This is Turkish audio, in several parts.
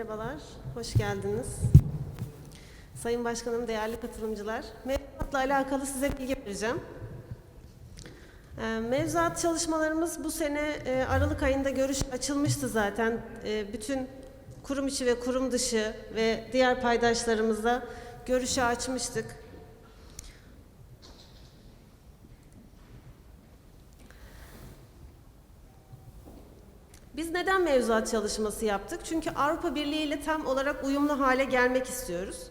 Merhabalar, hoş geldiniz. Sayın Başkanım, değerli katılımcılar, mevzuatla alakalı size bilgi vereceğim. Ee, Mevzuat çalışmalarımız bu sene e, Aralık ayında görüş açılmıştı zaten. E, Bütün kurum içi ve kurum dışı ve diğer paydaşlarımızla görüşü açmıştık. Biz neden mevzuat çalışması yaptık? Çünkü Avrupa Birliği ile tam olarak uyumlu hale gelmek istiyoruz.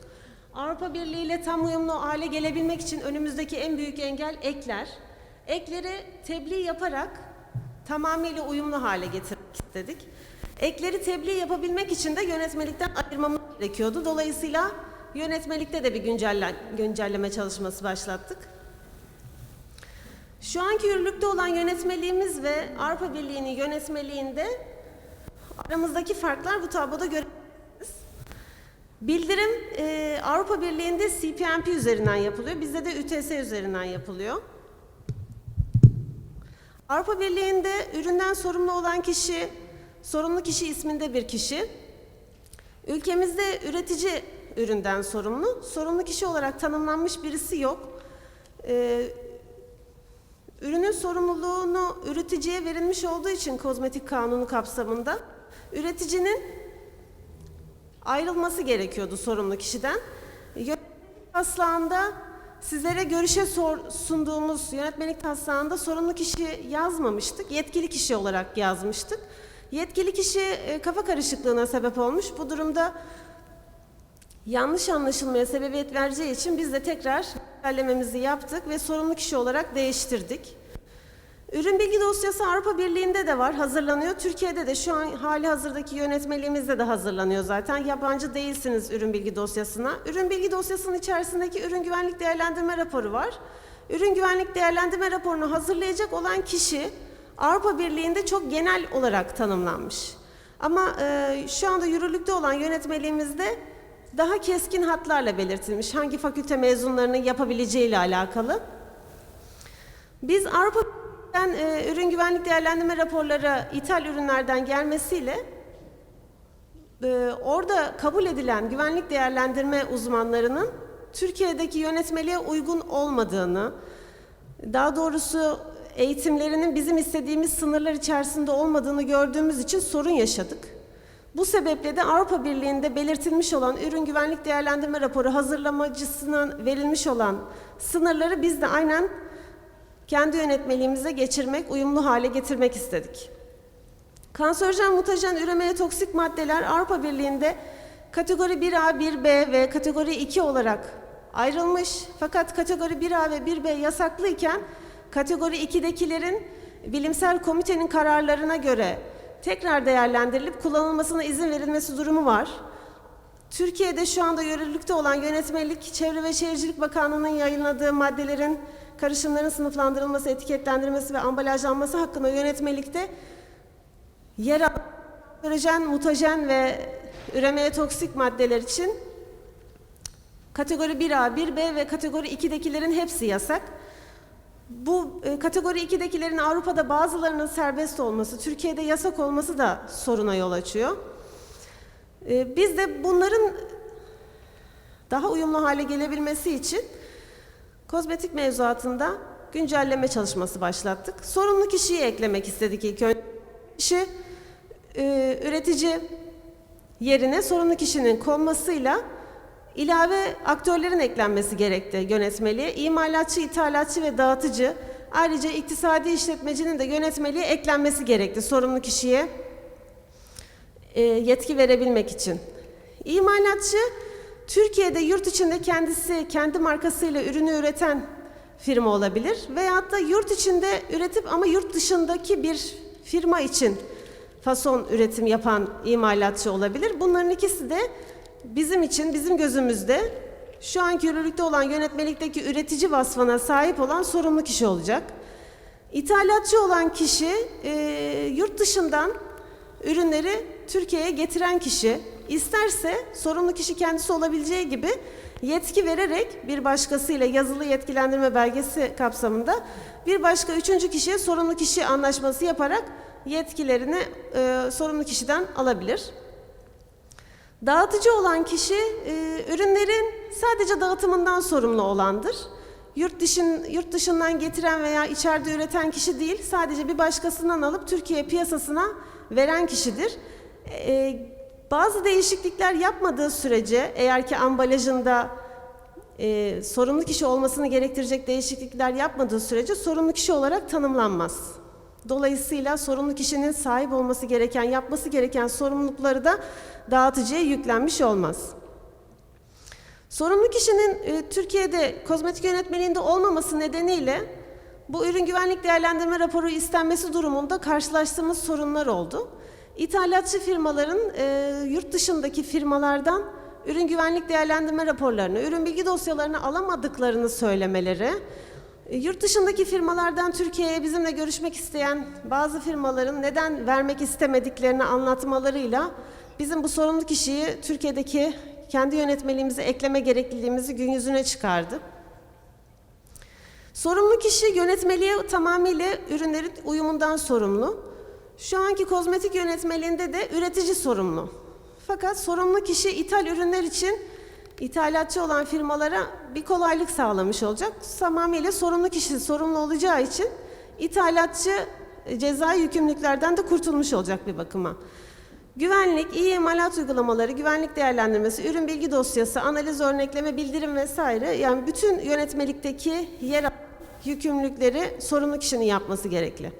Avrupa Birliği ile tam uyumlu hale gelebilmek için önümüzdeki en büyük engel ekler. Ekleri tebliğ yaparak tamamıyla uyumlu hale getirmek istedik. Ekleri tebliğ yapabilmek için de yönetmelikten ayırmamız gerekiyordu. Dolayısıyla yönetmelikte de bir güncelle, güncelleme çalışması başlattık. Şu anki yürürlükte olan yönetmeliğimiz ve Avrupa Birliği'nin yönetmeliğinde aramızdaki farklar bu tabloda görebilirsiniz. Bildirim e, Avrupa Birliği'nde CPMP üzerinden yapılıyor. Bizde de ÜTS üzerinden yapılıyor. Avrupa Birliği'nde üründen sorumlu olan kişi, sorumlu kişi isminde bir kişi. Ülkemizde üretici üründen sorumlu. Sorumlu kişi olarak tanımlanmış birisi yok. Ee, Ürünün sorumluluğunu üreticiye verilmiş olduğu için kozmetik kanunu kapsamında üreticinin ayrılması gerekiyordu sorumlu kişiden. Yönetmelik taslağında sizlere görüşe sor- sunduğumuz yönetmelik taslağında sorumlu kişi yazmamıştık. Yetkili kişi olarak yazmıştık. Yetkili kişi e, kafa karışıklığına sebep olmuş. Bu durumda yanlış anlaşılmaya sebebiyet vereceği için biz de tekrar derlememizi yaptık ve sorumlu kişi olarak değiştirdik. Ürün bilgi dosyası Avrupa Birliği'nde de var, hazırlanıyor. Türkiye'de de şu an hali hazırdaki yönetmeliğimizde de hazırlanıyor zaten. Yabancı değilsiniz ürün bilgi dosyasına. Ürün bilgi dosyasının içerisindeki ürün güvenlik değerlendirme raporu var. Ürün güvenlik değerlendirme raporunu hazırlayacak olan kişi Avrupa Birliği'nde çok genel olarak tanımlanmış. Ama e, şu anda yürürlükte olan yönetmeliğimizde daha keskin hatlarla belirtilmiş. Hangi fakülte mezunlarının yapabileceği ile alakalı. Biz Avrupa'dan e, ürün güvenlik değerlendirme raporları ithal ürünlerden gelmesiyle e, orada kabul edilen güvenlik değerlendirme uzmanlarının Türkiye'deki yönetmeliğe uygun olmadığını, daha doğrusu eğitimlerinin bizim istediğimiz sınırlar içerisinde olmadığını gördüğümüz için sorun yaşadık. Bu sebeple de Avrupa Birliği'nde belirtilmiş olan ürün güvenlik değerlendirme raporu hazırlamacısına verilmiş olan sınırları biz de aynen kendi yönetmeliğimize geçirmek, uyumlu hale getirmek istedik. Kanserojen, mutajen, üremeye toksik maddeler Avrupa Birliği'nde kategori 1A, 1B ve kategori 2 olarak ayrılmış. Fakat kategori 1A ve 1B yasaklıyken kategori 2'dekilerin bilimsel komitenin kararlarına göre tekrar değerlendirilip kullanılmasına izin verilmesi durumu var. Türkiye'de şu anda yürürlükte olan yönetmelik, Çevre ve Şehircilik Bakanlığı'nın yayınladığı maddelerin karışımların sınıflandırılması, etiketlendirilmesi ve ambalajlanması hakkında yönetmelikte yer alan kanserojen, mutajen ve üremeye toksik maddeler için kategori 1A, 1B ve kategori 2'dekilerin hepsi yasak. Bu e, kategori 2'dekilerin Avrupa'da bazılarının serbest olması, Türkiye'de yasak olması da soruna yol açıyor. E, biz de bunların daha uyumlu hale gelebilmesi için kozmetik mevzuatında güncelleme çalışması başlattık. Sorumlu kişiyi eklemek istedik ilk önce. Kişi e, üretici yerine sorumlu kişinin konmasıyla ilave aktörlerin eklenmesi gerekti yönetmeliğe. İmalatçı, ithalatçı ve dağıtıcı ayrıca iktisadi işletmecinin de yönetmeliğe eklenmesi gerekti sorumlu kişiye e, yetki verebilmek için. İmalatçı Türkiye'de yurt içinde kendisi kendi markasıyla ürünü üreten firma olabilir veyahut da yurt içinde üretip ama yurt dışındaki bir firma için fason üretim yapan imalatçı olabilir. Bunların ikisi de bizim için, bizim gözümüzde şu anki yürürlükte olan yönetmelikteki üretici vasfına sahip olan sorumlu kişi olacak. İthalatçı olan kişi e, yurt dışından ürünleri Türkiye'ye getiren kişi isterse sorumlu kişi kendisi olabileceği gibi yetki vererek bir başkasıyla yazılı yetkilendirme belgesi kapsamında bir başka üçüncü kişiye sorumlu kişi anlaşması yaparak yetkilerini e, sorumlu kişiden alabilir. Dağıtıcı olan kişi e, ürünlerin sadece dağıtımından sorumlu olandır. Yurt, dışın, yurt dışından getiren veya içeride üreten kişi değil, sadece bir başkasından alıp Türkiye piyasasına veren kişidir. E, bazı değişiklikler yapmadığı sürece, eğer ki ambalajında e, sorumlu kişi olmasını gerektirecek değişiklikler yapmadığı sürece sorumlu kişi olarak tanımlanmaz. Dolayısıyla sorumlu kişinin sahip olması gereken, yapması gereken sorumlulukları da dağıtıcıya yüklenmiş olmaz. Sorumlu kişinin e, Türkiye'de kozmetik yönetmeliğinde olmaması nedeniyle bu ürün güvenlik değerlendirme raporu istenmesi durumunda karşılaştığımız sorunlar oldu. İthalatçı firmaların e, yurt dışındaki firmalardan ürün güvenlik değerlendirme raporlarını, ürün bilgi dosyalarını alamadıklarını söylemeleri, Yurt dışındaki firmalardan Türkiye'ye bizimle görüşmek isteyen bazı firmaların neden vermek istemediklerini anlatmalarıyla bizim bu sorumlu kişiyi Türkiye'deki kendi yönetmeliğimize ekleme gerekliliğimizi gün yüzüne çıkardı. Sorumlu kişi yönetmeliğe tamamıyla ürünlerin uyumundan sorumlu. Şu anki kozmetik yönetmeliğinde de üretici sorumlu. Fakat sorumlu kişi ithal ürünler için ithalatçı olan firmalara bir kolaylık sağlamış olacak. Tamamıyla sorumlu kişi sorumlu olacağı için ithalatçı e, cezai yükümlülüklerden de kurtulmuş olacak bir bakıma. Güvenlik, iyi imalat uygulamaları, güvenlik değerlendirmesi, ürün bilgi dosyası, analiz örnekleme, bildirim vesaire yani bütün yönetmelikteki yer yükümlülükleri sorumlu kişinin yapması gerekli.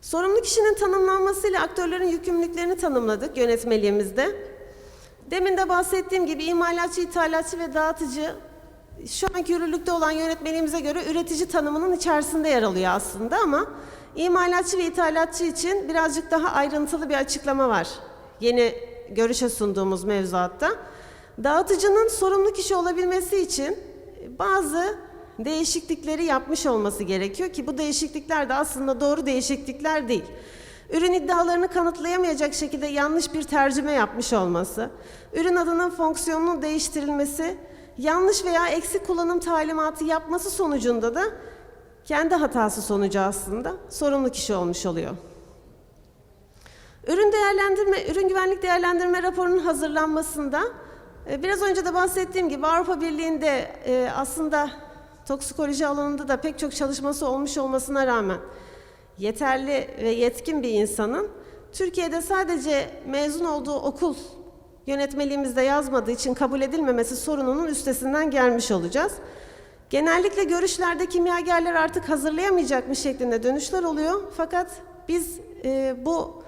Sorumlu kişinin tanımlanmasıyla aktörlerin yükümlülüklerini tanımladık yönetmeliğimizde. Demin de bahsettiğim gibi imalatçı, ithalatçı ve dağıtıcı şu anki yürürlükte olan yönetmeliğimize göre üretici tanımının içerisinde yer alıyor aslında ama imalatçı ve ithalatçı için birazcık daha ayrıntılı bir açıklama var. Yeni görüşe sunduğumuz mevzuatta. Dağıtıcının sorumlu kişi olabilmesi için bazı değişiklikleri yapmış olması gerekiyor ki bu değişiklikler de aslında doğru değişiklikler değil. Ürün iddialarını kanıtlayamayacak şekilde yanlış bir tercüme yapmış olması, ürün adının fonksiyonunun değiştirilmesi, yanlış veya eksik kullanım talimatı yapması sonucunda da kendi hatası sonucu aslında sorumlu kişi olmuş oluyor. Ürün değerlendirme, ürün güvenlik değerlendirme raporunun hazırlanmasında e, biraz önce de bahsettiğim gibi Avrupa Birliği'nde e, aslında toksikoloji alanında da pek çok çalışması olmuş olmasına rağmen yeterli ve yetkin bir insanın Türkiye'de sadece mezun olduğu okul yönetmeliğimizde yazmadığı için kabul edilmemesi sorununun üstesinden gelmiş olacağız. Genellikle görüşlerde kimyagerler artık hazırlayamayacakmış şeklinde dönüşler oluyor. Fakat biz e, bu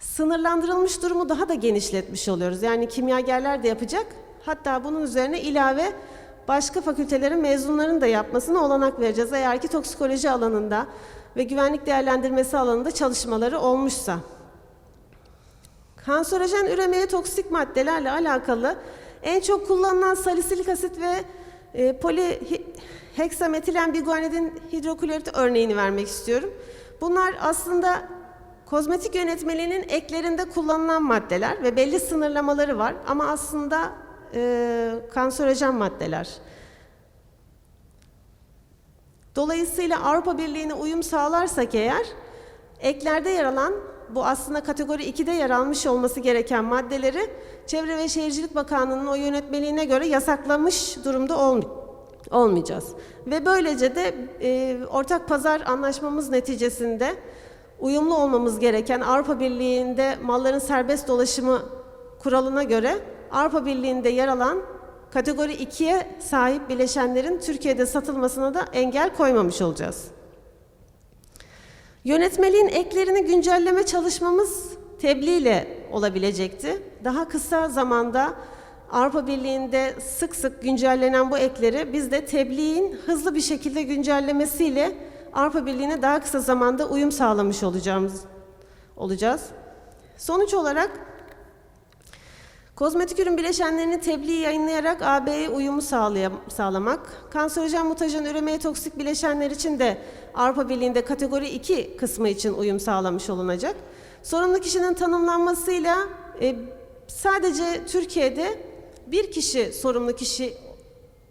sınırlandırılmış durumu daha da genişletmiş oluyoruz. Yani kimyagerler de yapacak. Hatta bunun üzerine ilave başka fakültelerin mezunlarının da yapmasına olanak vereceğiz. Eğer ki toksikoloji alanında ve güvenlik değerlendirmesi alanında çalışmaları olmuşsa. Kanserojen üremeye toksik maddelerle alakalı en çok kullanılan salisilik asit ve e, poliheksametilen biguanidin hidroklorit örneğini vermek istiyorum. Bunlar aslında kozmetik yönetmeliğinin eklerinde kullanılan maddeler ve belli sınırlamaları var ama aslında e, kanserojen maddeler. Dolayısıyla Avrupa Birliği'ne uyum sağlarsak eğer eklerde yer alan bu aslında kategori 2'de yer almış olması gereken maddeleri Çevre ve Şehircilik Bakanlığı'nın o yönetmeliğine göre yasaklamış durumda olm olmayacağız. Ve böylece de e, ortak pazar anlaşmamız neticesinde uyumlu olmamız gereken Avrupa Birliği'nde malların serbest dolaşımı kuralına göre Avrupa Birliği'nde yer alan kategori 2'ye sahip bileşenlerin Türkiye'de satılmasına da engel koymamış olacağız. Yönetmeliğin eklerini güncelleme çalışmamız tebliğ ile olabilecekti. Daha kısa zamanda Avrupa Birliği'nde sık sık güncellenen bu ekleri biz de tebliğin hızlı bir şekilde güncellemesiyle Avrupa Birliği'ne daha kısa zamanda uyum sağlamış olacağımız olacağız. Sonuç olarak Kozmetik ürün bileşenlerini tebliğ yayınlayarak AB'ye uyumu sağlamak, kanserojen mutajen üremeye toksik bileşenler için de Avrupa Birliği'nde kategori 2 kısmı için uyum sağlamış olunacak. Sorumlu kişinin tanımlanmasıyla e, sadece Türkiye'de bir kişi sorumlu kişi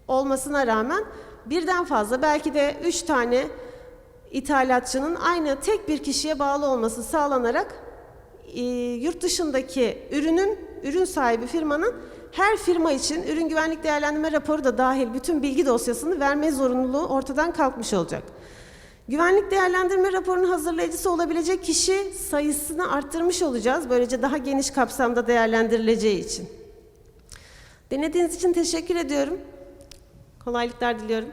olmasına rağmen birden fazla belki de üç tane ithalatçının aynı tek bir kişiye bağlı olması sağlanarak e, yurt dışındaki ürünün, ürün sahibi firmanın her firma için ürün güvenlik değerlendirme raporu da dahil bütün bilgi dosyasını verme zorunluluğu ortadan kalkmış olacak. Güvenlik değerlendirme raporunun hazırlayıcısı olabilecek kişi sayısını arttırmış olacağız. Böylece daha geniş kapsamda değerlendirileceği için. Dinlediğiniz için teşekkür ediyorum. Kolaylıklar diliyorum.